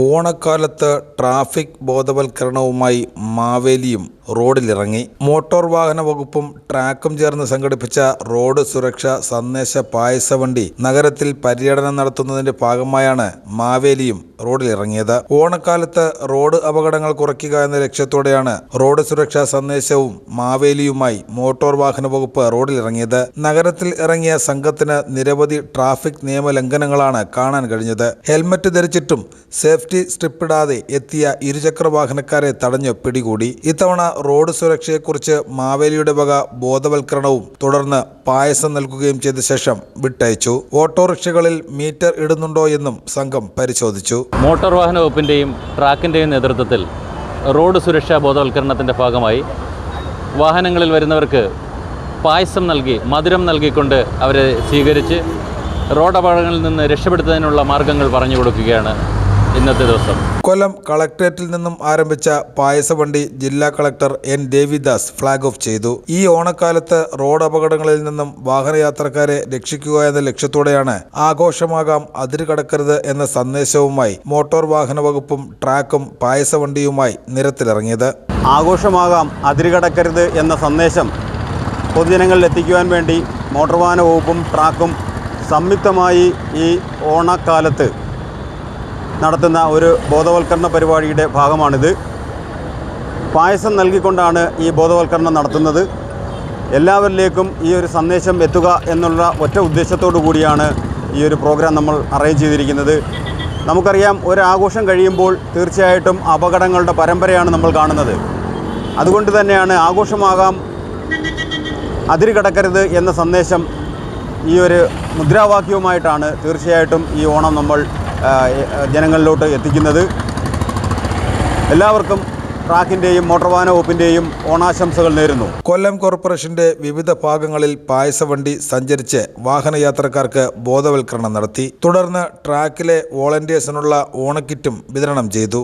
ഓണക്കാലത്ത് traffic ബോധവൽക്കരണവുമായി മാവേലിയും റോഡിലിറങ്ങി. Motor വാഹന വകുപ്പും ട്രാക്കും ചേർന്ന് സംഘടിപ്പിച്ച റോഡ് സുരക്ഷ സന്ദേശ പായസവണ്ടി നഗരത്തിൽ പര്യടനം നടത്തുന്നതിന്റെ ഭാഗമായാണ് മാവേലിയും റോഡിലിറങ്ങിയത്. ഓണക്കാലത്ത് റോഡ് അപകടങ്ങൾ കുറയ്ക്കുക എന്ന ലക്ഷ്യത്തോടെയാണ് റോഡ് സുരക്ഷാ സന്ദേശവും മാവേലിയുമായി മോട്ടോർ വാഹന വകുപ്പ് റോഡിലിറങ്ങിയത്. നഗരത്തിൽ ഇറങ്ങിയ സംഘത്തിന് നിരവധി ട്രാഫിക് നിയമലംഘനങ്ങളാണ് കാണാൻ കഴിഞ്ഞത്. ഹെൽമറ്റ് ധരിച്ചിട്ടും സേഫ്റ്റി സ്ട്രിപ്പിടാതെ എത്തിയ ഇരുചക്ര വാഹനക്കാരെ തടഞ്ഞു പിടികൂടി. ഇത്തവണ റോഡ് സുരക്ഷയെക്കുറിച്ച് മാവേലിയുടെ വക ബോധവൽക്കരണവും തുടർന്ന് പായസം നൽകുകയും ചെയ്ത ശേഷം വിട്ടയച്ചു. ഓട്ടോറിക്ഷകളിൽ മീറ്റർ ഇടുന്നുണ്ടോ എന്നും സംഘം പരിശോധിച്ചു. മോട്ടോർ വാഹന വകുപ്പിന്റെയും ട്രാക്കിന്റെയും നേതൃത്വത്തിൽ റോഡ് സുരക്ഷാ ബോധവൽക്കരണത്തിന്റെ ഭാഗമായി വാഹനങ്ങളിൽ വരുന്നവർക്ക് പായസം നൽകി മധുരം നൽകിക്കൊണ്ട് അവരെ സ്വീകരിച്ച് റോഡ് അപകടങ്ങളിൽ നിന്ന് രക്ഷപ്പെടുത്തുന്നതിനുള്ള മാർഗങ്ങൾ പറഞ്ഞു കൊടുക്കുകയാണ് ഇന്നത്തെ ദിവസം. കൊല്ലം കളക്ടറേറ്റിൽ നിന്നും ആരംഭിച്ച പായസവണ്ടി ജില്ലാ collector N Devidas flag off ചെയ്തു. ഈ ഓണക്കാലത്ത് റോഡ് അപകടങ്ങളിൽ നിന്നും വാഹനയാത്രക്കാരെ രക്ഷിക്കുക എന്ന ലക്ഷ്യത്തോടെയാണ് ആഘോഷമാകാം അതിര് കടക്കരുത് എന്ന സന്ദേശവുമായി മോട്ടോർ വാഹന വകുപ്പും ട്രാക്കും പായസവണ്ടിയുമായി നിരത്തിലിറങ്ങിയത്. ആഘോഷമാകാം അതിരുകടക്കരുത് എന്ന സന്ദേശം പൊതുജനങ്ങളിൽ എത്തിക്കുവാൻ വേണ്ടി മോട്ടോർ വാഹന വകുപ്പും ട്രാക്കും സംയുക്തമായി ഈ ഓണക്കാലത്ത് നടത്തുന്ന ഒരു ബോധവൽക്കരണ പരിപാടിയുടെ ഭാഗമാണിത്. പായസം നൽകിക്കൊണ്ടാണ് ഈ ബോധവൽക്കരണം നടത്തുന്നത്. എല്ലാവരിലേക്കും ഈ ഒരു സന്ദേശം എത്തുക എന്നുള്ള ഒറ്റ ഉദ്ദേശത്തോടു കൂടിയാണ് ഈ ഒരു പ്രോഗ്രാം നമ്മൾ അറേഞ്ച് ചെയ്തിരിക്കുന്നത്. നമുക്കറിയാം ഒരാഘോഷം കഴിയുമ്പോൾ തീർച്ചയായിട്ടും അപകടങ്ങളുടെ പരമ്പരയാണ് നമ്മൾ കാണുന്നത്. അതുകൊണ്ട് തന്നെയാണ് ആഘോഷമാകാം അതിര് കടക്കരുത് എന്ന സന്ദേശം ഈ ഒരു മുദ്രാവാക്യവുമായിട്ടാണ് തീർച്ചയായിട്ടും ഈ ഓണം നമ്മൾ ജനങ്ങളിലോട്ട് എത്തിക്കുന്നത്. എല്ലാവർക്കും ട്രാക്കിന്റെയും മോട്ടോർ വാഹന വകുപ്പിന്റെയും ഓണാശംസകൾ നേരുന്നു. കൊല്ലം കോർപ്പറേഷന്റെ വിവിധ ഭാഗങ്ങളിൽ പായസവണ്ടി സഞ്ചരിച്ച് വാഹനയാത്രക്കാർക്ക് ബോധവൽക്കരണം നടത്തി. തുടർന്ന് ട്രാക്കിലെ വോളണ്ടിയേഴ്സിനുള്ള ഓണക്കിറ്റും വിതരണം ചെയ്തു.